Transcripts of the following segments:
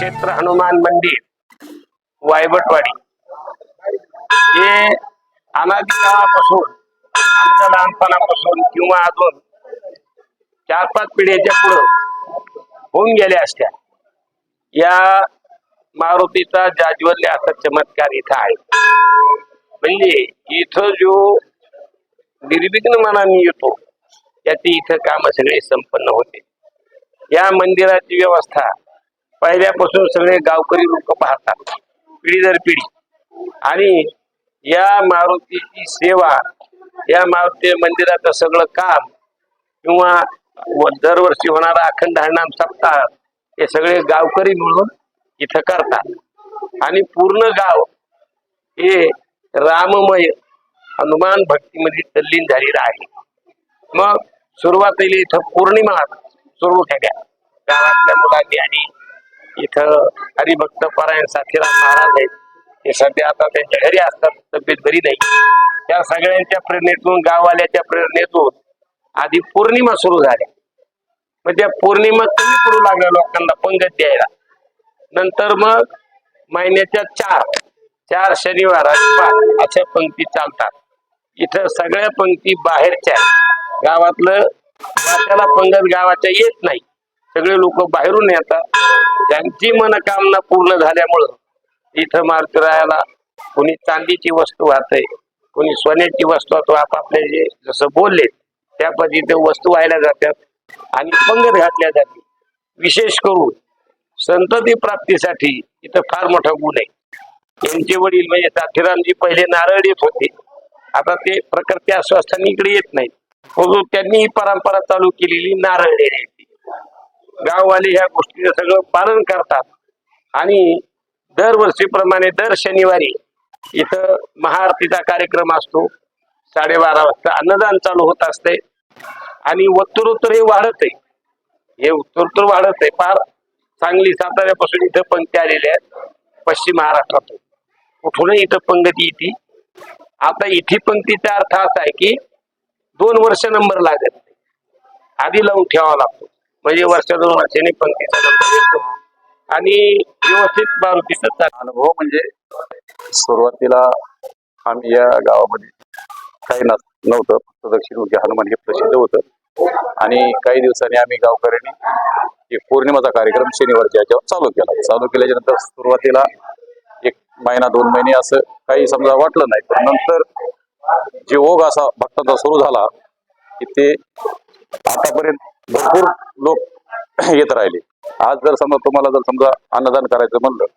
क्षेत्र हनुमान मंदिर वायबटवाडी हे अनादिकाळापासून आमच्या लहानपणापासून किंवा अजून चार पाच पिढ्याच्या पुढं होऊन गेल्या असत्या. या मारुतीचा जाज्वल्य असा चमत्कार इथं आहे. म्हणजे इथं जो निर्विघ्न मनाने येतो त्याची इथं काम सगळे संपन्न होते. या मंदिराची व्यवस्था पहिल्यापासून सगळे गावकरी लोक पाहतात पिढी दर पिढी. आणि या मारुतीची सेवा या मारुती मंदिराचं सगळं काम किंवा व दरवर्षी होणारा अखंड हरिनाम सप्ताह हे सगळे गावकरी म्हणून इथं करतात. आणि पूर्ण गाव हे राममय हनुमान भक्तीमध्ये तल्लीन झालेलं आहे. मग सुरुवातीला इथं पौर्णिमा सुरू केल्या गावातल्या मुलांनी आणि इथं हरिभक्त परायण साथीराम महाराज आहेत. ते सध्या आता त्यांच्या घरी असतात तब्येत बरी नाही. त्या सगळ्यांच्या प्रेरणेतून गाववाल्याच्या प्रेरणेतून आधी पौर्णिमा सुरू झाल्या. मग त्या पौर्णिमा कमी पडू लागल्या लोकांना पंगत द्यायला. नंतर मग महिन्याच्या चार चार शनिवार पाच अशा पंक्ती चालतात. इथं सगळ्या पंक्ती बाहेरच्या गावातलं त्याला पंगत गावाच्या येत नाही. सगळे लोक बाहेरून येतात. त्यांची मनकामना पूर्ण झाल्यामुळं इथं मारुतीरायाला कोणी चांदीची वस्तू वाहतंय कोणी सोन्याची वस्तू वाहतो आपापले जे जसं बोलले त्या पद्धतीने वस्तू व्हायला जातात आणि पंगत घातल्या जाते. विशेष करून संतती प्राप्तीसाठी इथं फार मोठा गुण आहे. त्यांचे वडील म्हणजे साथीरामजी पहिले नारळ येत होते. आता ते प्रकृती आश्वासनाने इकडे येत नाही म्हणून त्यांनी ही परंपरा चालू केलेली नारळ देण्याची गाववाले ह्या गोष्टीचं सगळं पालन करतात. आणि दरवर्षीप्रमाणे दर शनिवारी इथं महाआरतीचा कार्यक्रम असतो. साडेबारा वाजता अन्नदान चालू होत असते. आणि उत्तरोत्तर हे वाढत आहे. हे उत्तरोत्तर वाढत आहे. फार सांगली साताऱ्यापासून इथं पंक्ती आलेल्या आहेत. पश्चिम महाराष्ट्रातून. कुठूनही इथं पंगती येते. आता इथे पंक्तीचा अर्थ असा आहे की दोन वर्ष नंबर लागत नाही. आधी लावून ठेवावा लागतो. म्हणजे वर्षातून दोन वर्षांनी पंक्तीचा नंबर येतो आणि व्यवस्थित मारुतीचा अनुभव म्हणजे सुरुवातीला आम्ही या गावामध्ये काही नव्हतं. फक्त दक्षिण हनुमान हे प्रसिद्ध होतं. आणि काही दिवसांनी आम्ही गावकऱ्यांनी एक पौर्णिमाचा कार्यक्रम शनिवारच्या याच्यावर चालू केला. चालू केल्याच्यानंतर सुरुवातीला एक महिना दोन महिने असं काही समजा वाटलं नाही. पण नंतर जे ओघ असा भक्तांचा सुरू झाला की ते आतापर्यंत भरपूर लोक येत राहिले. आज जर समजा तुम्हाला जर समजा अन्नदान करायचं म्हणलं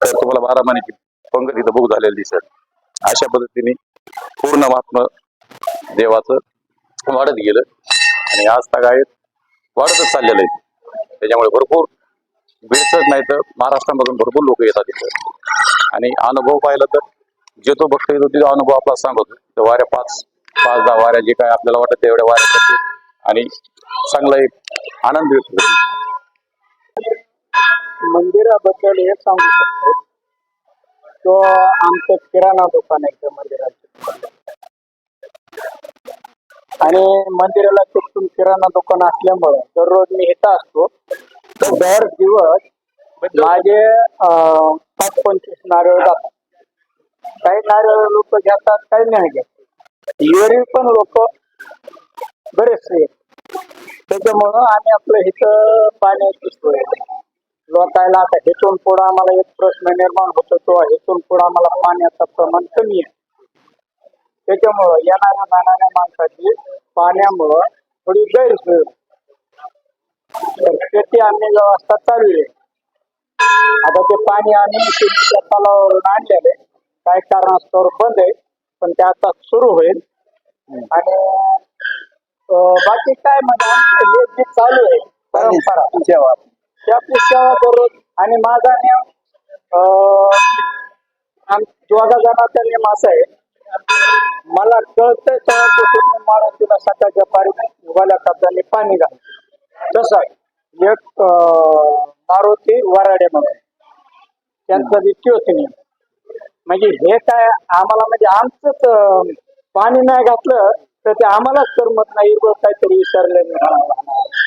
तर तुम्हाला बारा महिन्याची पंगत इथं बुक झालेली दिसत अशा पद्धतीने पूर्ण महात्मा देवाचं वाढत गेलं आणि आज तगायत वाढतच चाललेलं आहे. त्याच्यामुळे भरपूर बिडचत नाही तर महाराष्ट्रामधून भरपूर लोक येतात इथं. आणि अनुभव पाहिला तर जे तो भक्त येतो तिचा अनुभव आपला सांगतो. वाऱ्या पाच पाच दहा वाऱ्या जे काय आपल्याला वाटत तेवढ्या वाऱ्या करते आणि चांगला एक आनंद व्यक्त होतो मंदिराबद्दल हे सांगू शकतो. तो आमचं किराणा दुकान आहे त्या मंदिराचं. आणि मंदिराला चुकून किराणा दुकान असल्यामुळे दररोज मी इथं असतो. दर दिवस माझे पाच पंचवीस नारळ जातात. काही नारळ लोक घेतात काही नाही घेत. एरवी पण लोक बरेचसे. त्याच्यामुळं आम्ही आपलं इथं पाण्याची सोय आहे. लोकायला आता हेतून पुढं आम्हाला एक प्रश्न निर्माण होतो तो हेतून पुढं आम्हाला पाण्याचं प्रमाण कमी आहे. त्याच्यामुळं येणाऱ्या जाणाऱ्या माणसाची पाण्यामुळं थोडी गैरसोय. तर त्याची आम्ही व्यवस्था चालू आहे. आता ते पाणी आम्ही शेतीच्या तलावावरून आणलेले काही कारणास्तव बंद आहे पण ते आता सुरू होईल. आणि बाकी काय म्हणजे आमचं हे जे चालू आहे परंपरा सेवा ते आपली सेवा करून आणि माझा नियम अं, जणांचा नियम असा आहे मला कळतंय तेव्हापासून मी मारुतीला सकाळच्या पारी उभाल्या कापडाने पाणी घाल तसं आहे. एक अं, मारुती वराडे म्हणून त्यांचा तोच नियम म्हणजे हे काय आम्हाला म्हणजे आमचंच अं, पाणी नाही घातलं तर ते आम्हालाच करमत नाही व काहीतरी विचारलं